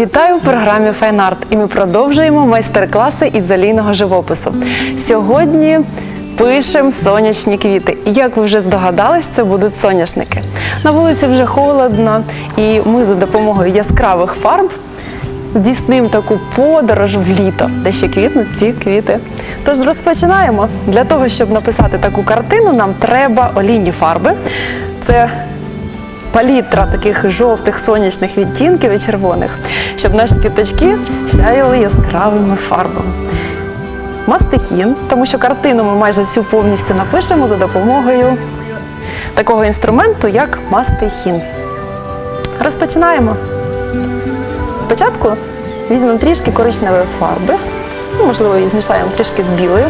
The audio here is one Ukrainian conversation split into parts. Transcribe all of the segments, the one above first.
Вітаю в програмі Файнарт і ми продовжуємо майстер-класи із олійного живопису. Сьогодні пишемо сонячні квіти. І як ви вже здогадались, це будуть соняшники. На вулиці вже холодно, і ми за допомогою яскравих фарб здійснимо таку подорож в літо, де ще квітнуть ці квіти. Тож розпочинаємо. Для того, щоб написати таку картину, нам треба олійні фарби. Це палітра таких жовтих сонячних відтінків і червоних, щоб наші квіточки сяяли яскравими фарбами. Мастихін, тому що картину ми майже всю повністю напишемо за допомогою такого інструменту, як мастихін. Розпочинаємо. Спочатку візьмемо трішки коричневої фарби, ну, можливо, її змішаємо трішки з білою.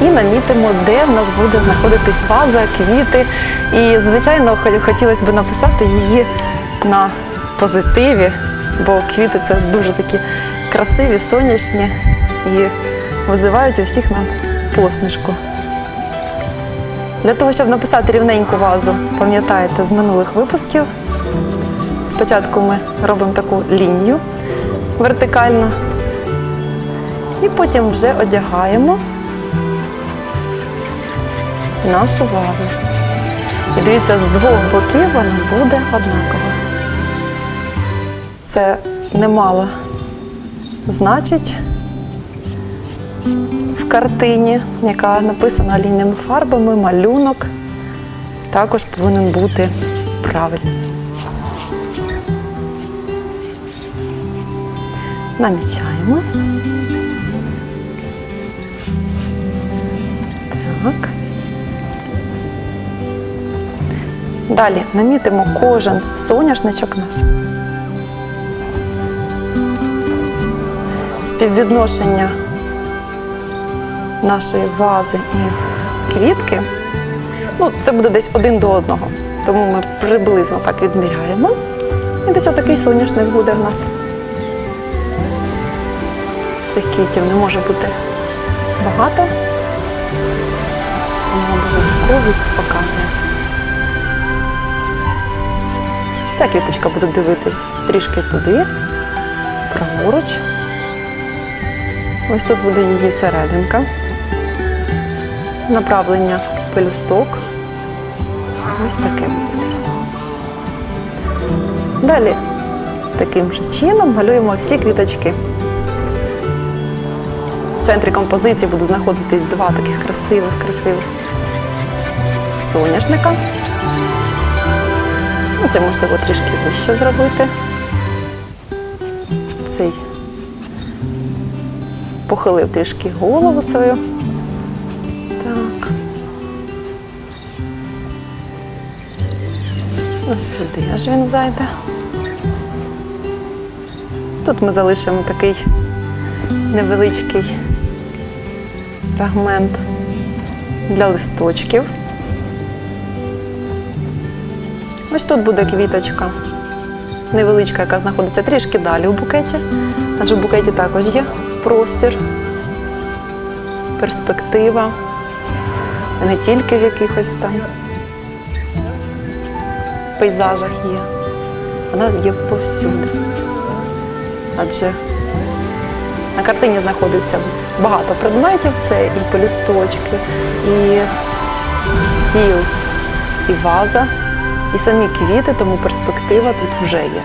І намітимо, де в нас буде знаходитись ваза, квіти. І, звичайно, хотілося б написати її на позитиві, бо квіти це дуже такі красиві, сонячні і визивають у всіх нас посмішку. Для того, щоб написати рівненьку вазу, пам'ятаєте з минулих випусків, спочатку ми робимо таку лінію вертикальну, і потім вже одягаємо нашу вазу. І дивіться, з двох боків вона буде однакова. Це немало значить в картині, яка написана олійними фарбами, малюнок також повинен бути правильним. Намічаємо. Далі намітимо кожен соняшничок наш. Співвідношення нашої вази і квітки. Ну, це буде десь один до одного. Тому ми приблизно так відміряємо. І десь отакий соняшник буде в нас. Цих квітів не може бути багато. Тому обов'язково їх показуємо. Ця квіточка буде дивитись трішки туди, праворуч. Ось тут буде її серединка. Направлення пелюсток. Ось таке буде десь. Далі таким же чином малюємо всі квіточки. В центрі композиції будуть знаходитись два таких красивих, красивих соняшника. Це можете трішки вище зробити. Цей похилив трішки голову свою. Так. Ось сюди аж він зайде. Тут ми залишимо такий невеличкий фрагмент для листочків. Ось тут буде квіточка. Невеличка, яка знаходиться трішки далі у букеті, адже в букеті також є простір, перспектива, не тільки в якихось там пейзажах є, вона є повсюди. Адже на картині знаходиться багато предметів, це і пелюсточки, і стіл, і ваза, і самі квіти, тому перспектива тут вже є.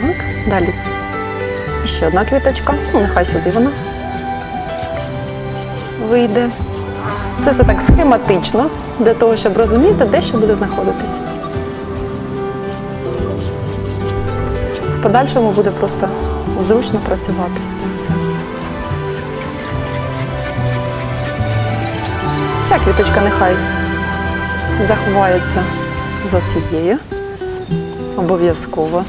Так, далі ще одна квіточка, ну нехай сюди вона вийде. Це все так схематично, для того, щоб розуміти, де що буде знаходитись. В подальшому буде просто зручно працювати з цим всім. Ця квіточка нехай заховається за цією. Обов'язково.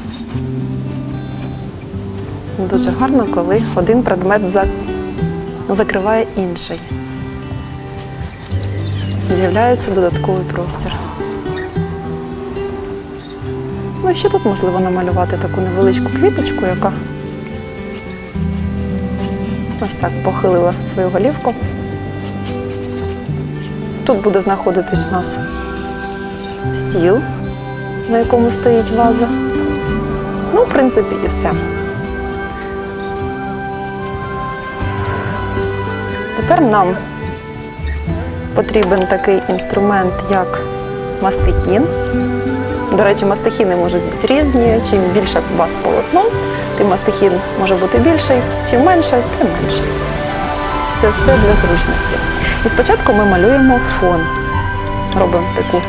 Дуже гарно, коли один предмет за- закриває інший. З'являється додатковий простір. Ну і ще тут можливо намалювати таку невеличку квіточку, яка ось так похилила свою голівку. Тут буде знаходитись у нас стіл на якому стоїть ваза. Ну, в принципі, і все. Тепер нам потрібен такий інструмент, як мастихін. До речі, мастихіни можуть бути різні. Чим більше у вас полотно, тим мастихін може бути більший, чим менше, тим менше. Це все для зручності. І спочатку ми малюємо фон. Робимо таку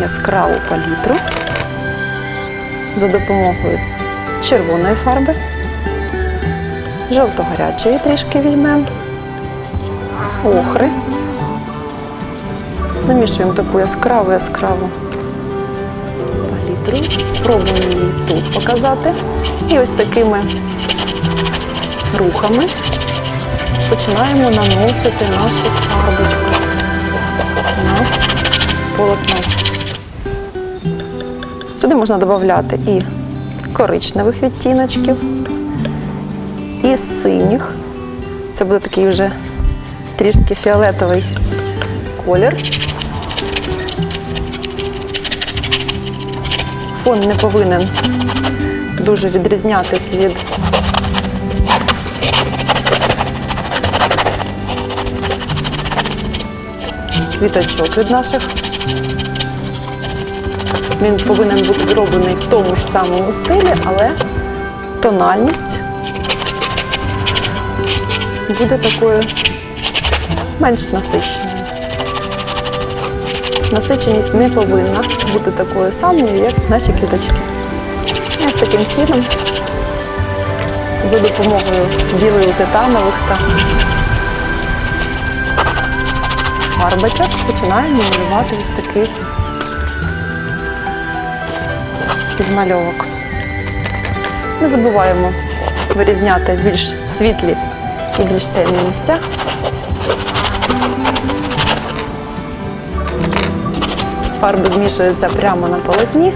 яскраву палітру за допомогою червоної фарби, жовто-гарячої трішки візьмемо, охри. Намішуємо таку яскраву яскраву палітру. Спробуємо її тут показати. І ось такими рухами починаємо наносити нашу фарбочку на полотно. Сюди можна додати і коричневих відтіночків, і синіх. Це буде такий вже трішки фіолетовий колір. Фон не повинен дуже відрізнятись від квіточок від наших. Він повинен бути зроблений в тому ж самому стилі, але тональність буде такою менш насиченою. Насиченість не повинна бути такою самою, як наші квіточки. Ось таким чином, за допомогою білих титанових та фарбочок починаємо малювати ось такий підмальовок. Не забуваємо вирізняти більш світлі і більш темні місця. Фарби змішуються прямо на полотні.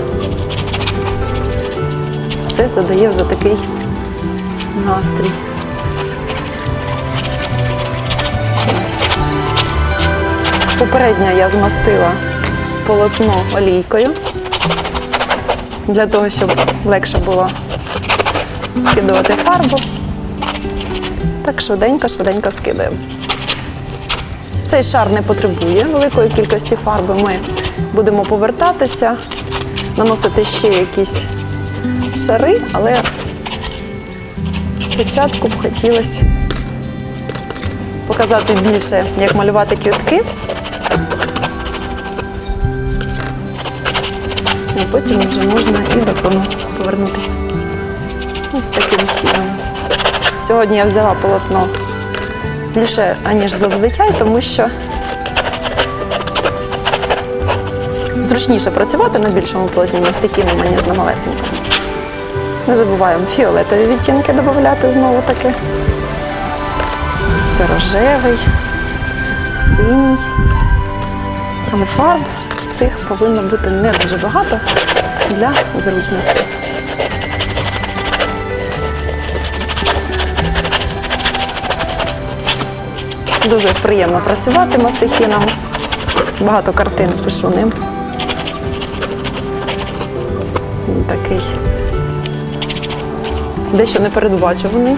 Це задає вже такий настрій. Попередньо я змастила полотно олійкою для того, щоб легше було скидувати фарбу. Так швиденько-швиденько скидаємо. Цей шар не потребує великої кількості фарби. Ми будемо повертатися, наносити ще якісь шари, але спочатку б хотілося показати більше, як малювати квітки. І потім вже можна і до фону повернутися. Ось таким чином. Сьогодні я взяла полотно більше, аніж зазвичай, тому що зручніше працювати на більшому полотні мастихіном, ніж на малесенькому. Не забуваємо фіолетові відтінки додати знову таки. Це рожевий, синій. Але фарб цих повинно бути не дуже багато для зручності. Дуже приємно працювати мастихіном. Багато картин пишу ним. Він такий дещо непередбачуваний.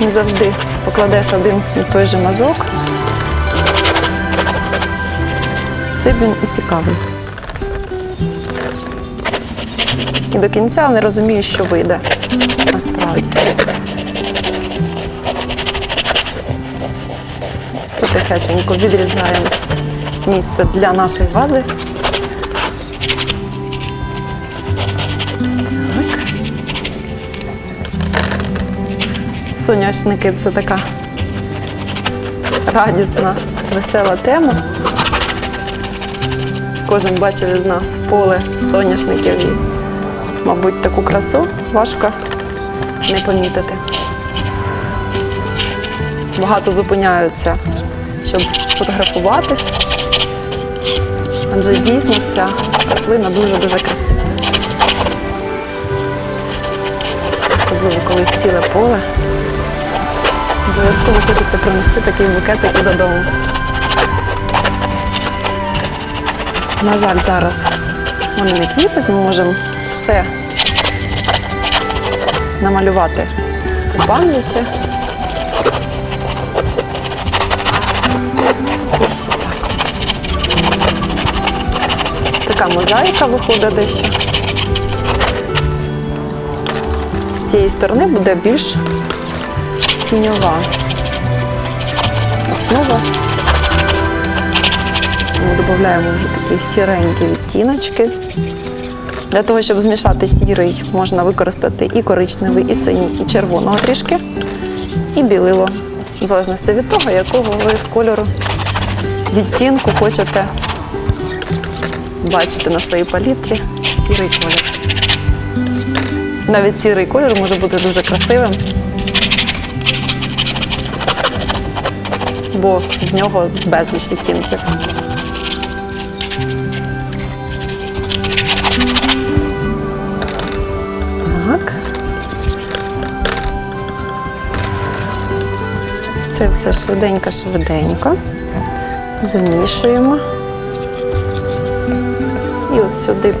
Не завжди покладеш один і той же мазок. Цим він і цікавий. І до кінця не розумію, що вийде насправді. Потихесенько відрізаємо місце для нашої вази. Так. Соняшники це така радісна, весела тема. Кожен бачив із нас поле соняшників і, мабуть, таку красу важко не помітити. Багато зупиняються, щоб сфотографуватись, адже дійсно ця рослина дуже-дуже красива. Особливо, коли їх ціле поле. Обов'язково хочеться принести такий букетик і додому. На жаль, зараз вони не квітнуть, ми можемо все намалювати по пам'яті. Така мозаїка виходить дещо. З цієї сторони буде більш тіньова основа. Ми додаємо вже такі сіренькі відтіночки. Для того, щоб змішати сірий, можна використати і коричневий, і синій, і червоного трішки, і білило. В залежності від того, якого ви кольору відтінку хочете бачити на своїй палітрі сірий колір. Навіть сірий колір може бути дуже красивим, бо в нього безліч відтінків. Так. Це все швиденько-швиденько. Замішуємо. І ось сюди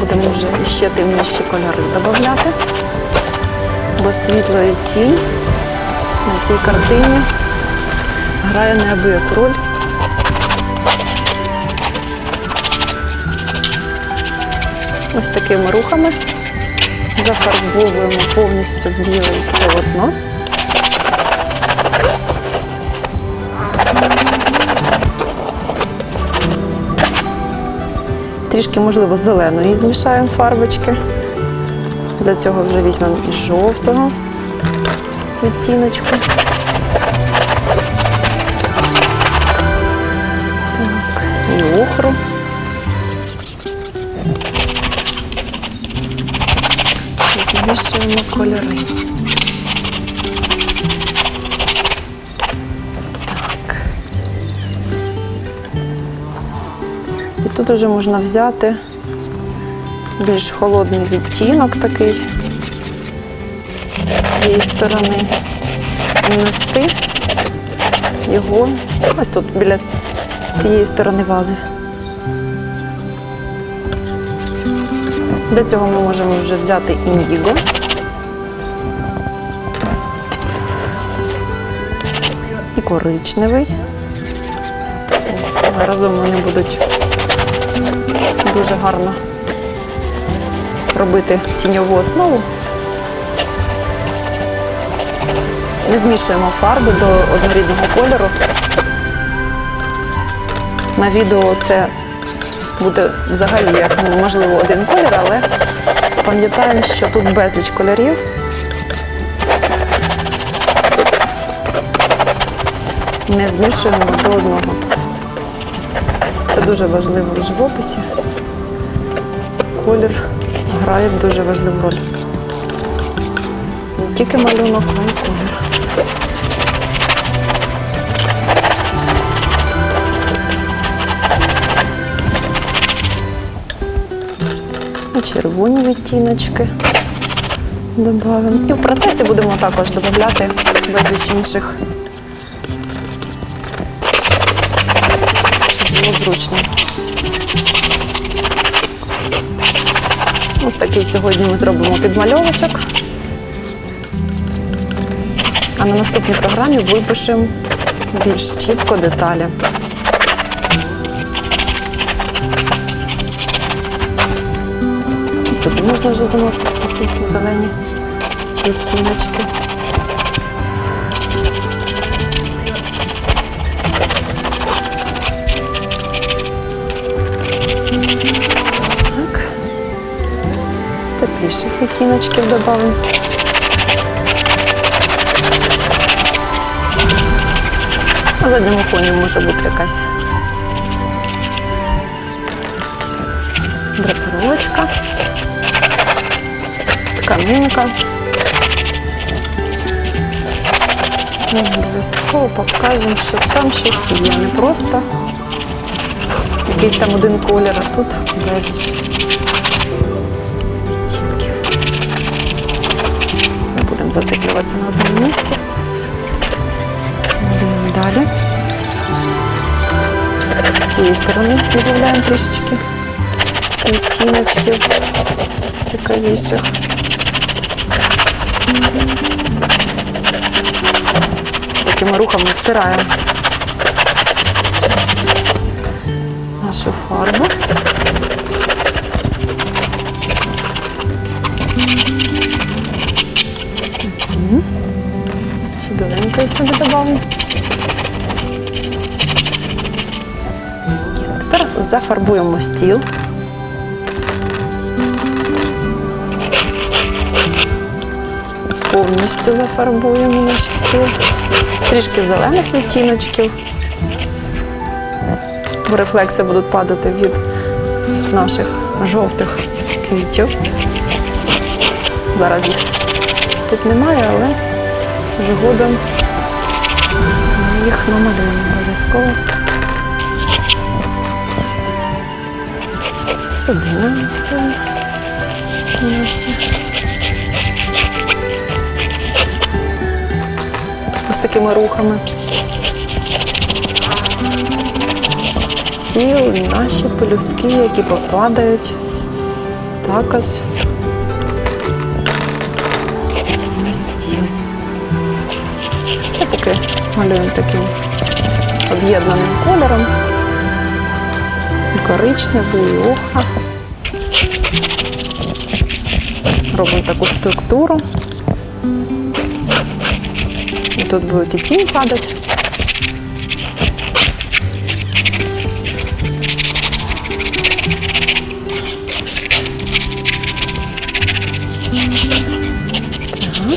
будемо вже ще темніші кольори додати, бо світло і тінь на цій картині грає неабияку роль. Ось такими рухами зафарбовуємо повністю біле полотно. Трішки, можливо, зеленої змішаємо фарбочки. Для цього вже візьмемо і жовтого відтіночку. І охру. Змішуємо кольори. Так. І тут вже можна взяти більш холодний відтінок такий з цієї сторони. Нанести його ось тут біля цієї сторони вази. Для цього ми можемо вже взяти індіго. І коричневий. Разом вони будуть дуже гарно робити тіньову основу. Не змішуємо фарби до однорідного кольору. На відео це буде взагалі ну, можливо один колір, але пам'ятаємо, що тут безліч кольорів. Не змішуємо до одного. Це дуже важливо в живописі. Колір грає дуже важливу роль. Не тільки малюнок, а й колір. Червоні відтіночки додамо. І в процесі будемо також додати безліч інших. Щоб було зручно. Ось такий сьогодні ми зробимо підмальовочок. А на наступній програмі випишемо більш чітко деталі. Сюди можна вже заносити такі зелені відтіночки. Так. Тепліших відтіночків додамо. На задньому фоні може бути якась драпировочка, тканинка. І обов'язково покажемо, що там щось є, не просто якийсь там один колір, а тут безліч відтінків. Не будемо зациклюватися на одному місці. Малюємо далі. З цієї сторони додаємо трішечки відтіночків цікавіших. Такими рухами втираємо нашу фарбу. Мгм. Ще біленькою сюди додамо. Тепер зафарбуємо стіл. Повністю зафарбуємо наш стіл. Трішки зелених відтіночків. Бо рефлекси будуть падати від наших жовтих квітів. Зараз їх тут немає, але згодом їх намалюємо обов'язково. Сюди намалюємо наші. Такими рухами. Стіл, наші пелюстки, які попадають також на стіл. Все-таки малюємо таким об'єднаним кольором. І коричневий, і оха. Робимо таку структуру. Тут будуть і тінь падати.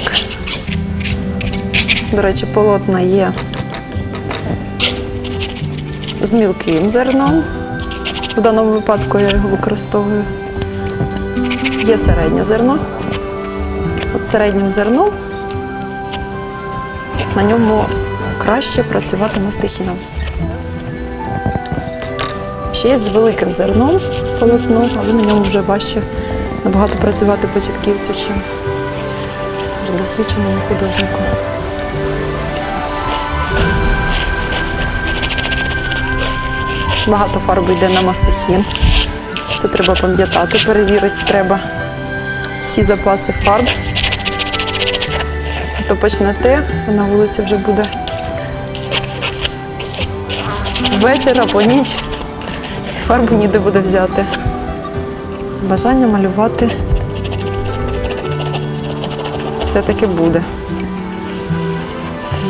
Так. До речі, полотна є з мілким зерном. В даному випадку я його використовую. Є середнє зерно. От середнім зерном на ньому краще працювати мастихіном. Ще є з великим зерном полотно, але на ньому вже важче набагато працювати початківцю, чим вже досвідченому художнику. Багато фарби йде на мастихін. Це треба пам'ятати, перевірити треба всі запаси фарб. То почнете, а на вулиці вже буде вечір або ніч, фарбу ніде буде взяти. Бажання малювати все-таки буде.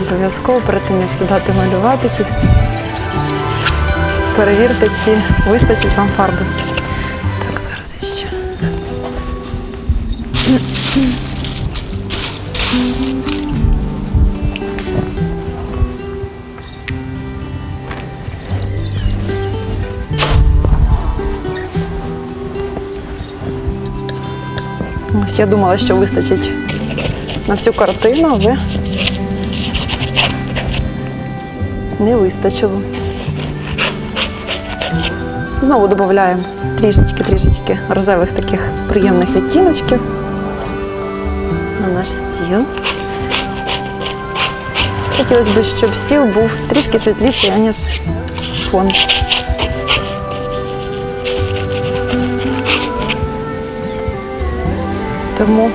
Обов'язково перед тим, як сідати малювати, чи перевірте, чи вистачить вам фарби. Я думала, що вистачить на всю картину, але не вистачило. Знову додаємо трішечки-трішечки рожевих таких приємних відтіночків на наш стіл. Хотілося б, щоб стіл був трішки світліший, аніж фон. Тому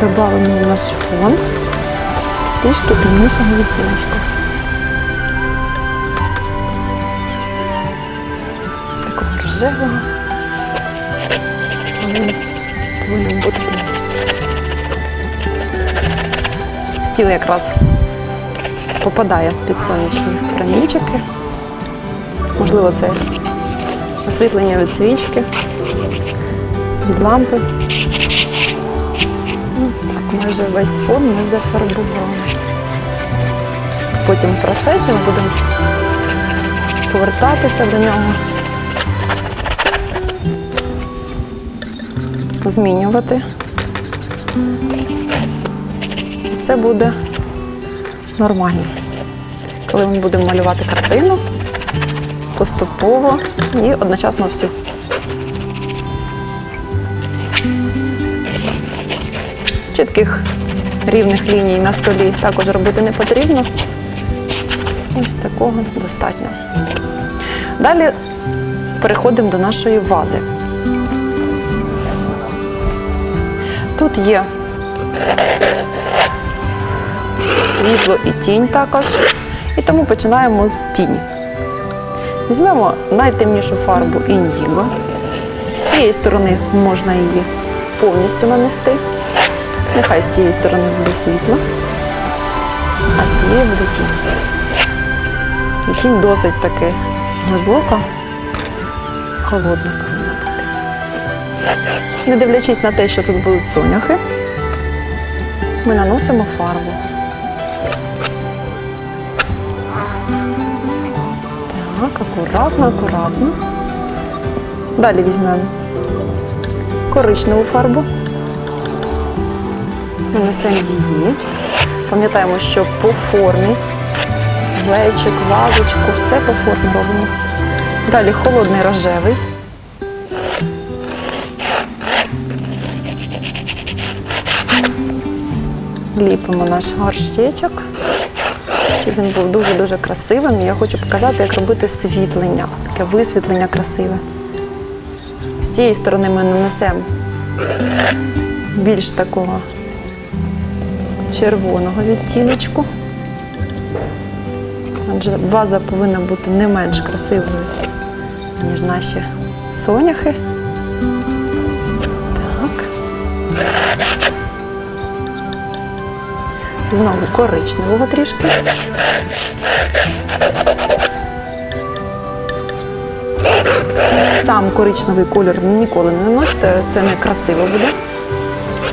додаємо в наш фон трішки темнішого відтіночку. Ось такого рожевого. Він повинен бути темніший. Стіл якраз попадає під сонячні промінчики. Можливо, це освітлення від свічки від лампи. Ну, Так, майже весь фон ми зафарбували. Потім в процесі ми будемо повертатися до нього, змінювати. І це буде нормально. Коли ми будемо малювати картину поступово і одночасно всю. Чітких рівних ліній на столі також робити не потрібно. Ось такого достатньо. Далі переходимо до нашої вази. Тут є світло і тінь також. І тому починаємо з тіні. Візьмемо найтемнішу фарбу індіго. З цієї сторони можна її повністю нанести. Нехай з цієї сторони буде світло, а з цієї буде тінь. І тінь досить таки глибока, холодна повинна бути. Не дивлячись на те, що тут будуть соняхи, ми наносимо фарбу. Так, акуратно, акуратно. Далі візьмемо коричневу фарбу. Нанесемо її. Пам'ятаємо, що по формі глечик, вазочку, все по формі робимо. Далі холодний рожевий. Ліпимо наш горщичок, щоб він був дуже-дуже красивим. І я хочу показати, як робити світлення, таке висвітлення красиве. З цієї сторони ми нанесемо більш такого червоного відтіночку. Адже ваза повинна бути не менш красивою, ніж наші соняхи. Так. Знову коричневого трішки. Сам коричневий колір ніколи не наносите, це не красиво буде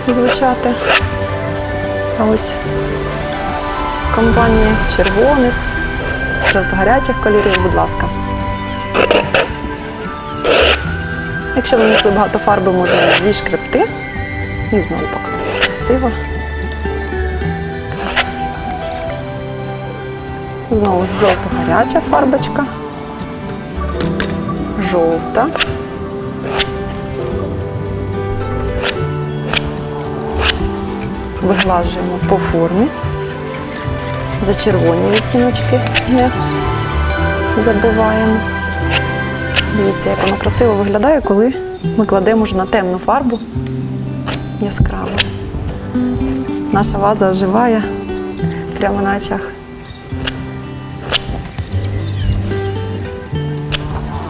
звучати. Ось компанії червоних, жовто-гарячих кольорів, будь ласка. Якщо ви нанесли багато фарби, можна зішкребти і знову покласти. Красиво. Красиво. Знову жовто-гаряча фарбочка. Жовта. Виглажуємо по формі. За червоні відтіночки не забуваємо. Дивіться, як воно красиво виглядає, коли ми кладемо вже на темну фарбу яскраво. Наша ваза оживає прямо на очах.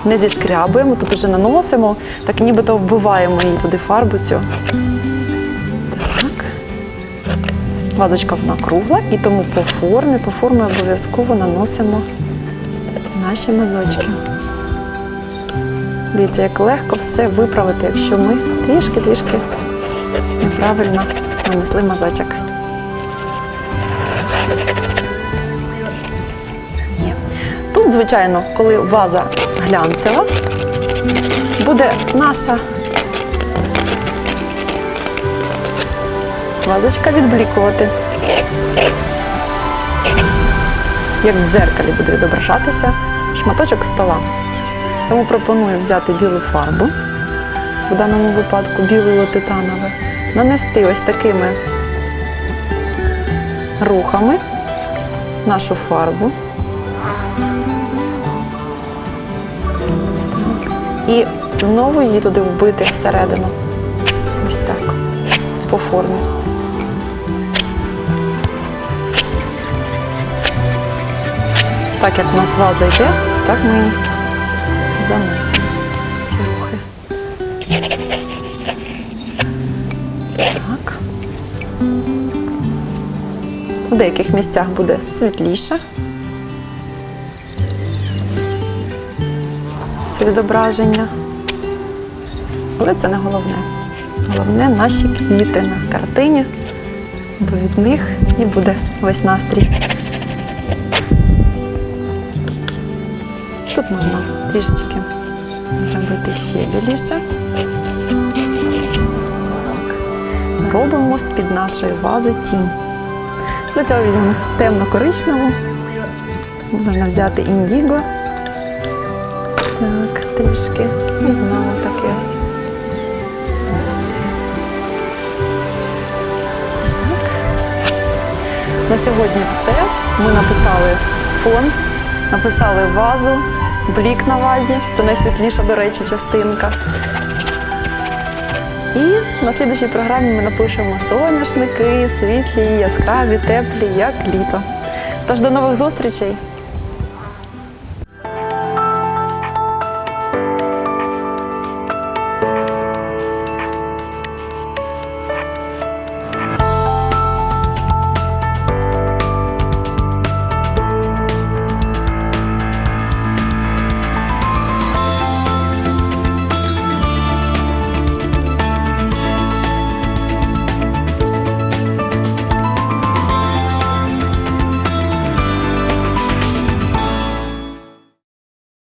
Не зішкрябуємо, тут вже наносимо, так нібито вбиваємо її туди фарбу цю. Вазочка вона кругла, і тому по формі, по формі обов'язково наносимо наші мазочки. Дивіться, як легко все виправити, якщо ми трішки-трішки неправильно нанесли мазочок. Є. Тут, звичайно, коли ваза глянцева, буде наша вазочка відблікувати. Як в дзеркалі буде відображатися шматочок стола. Тому пропоную взяти білу фарбу, в даному випадку біле титанове, нанести ось такими рухами нашу фарбу. І знову її туди вбити всередину. Ось так, по формі. Так як у нас ваза йде, так ми її заносимо ці рухи. Так. У деяких місцях буде світліше. Це відображення. Але це не головне. Головне наші квіти на картині, бо від них і буде весь настрій. Трішечки зробити ще біліше. Робимо з-під нашої вази тінь. Для цього візьмемо темно-коричневу. Можна взяти індіго. Так, трішки. І знову таке ось. Так. На сьогодні все. Ми написали фон, написали вазу, блік на вазі. Це найсвітліша, до речі, частинка. І на слідчій програмі ми напишемо соняшники, світлі, яскраві, теплі, як літо. Тож до нових зустрічей!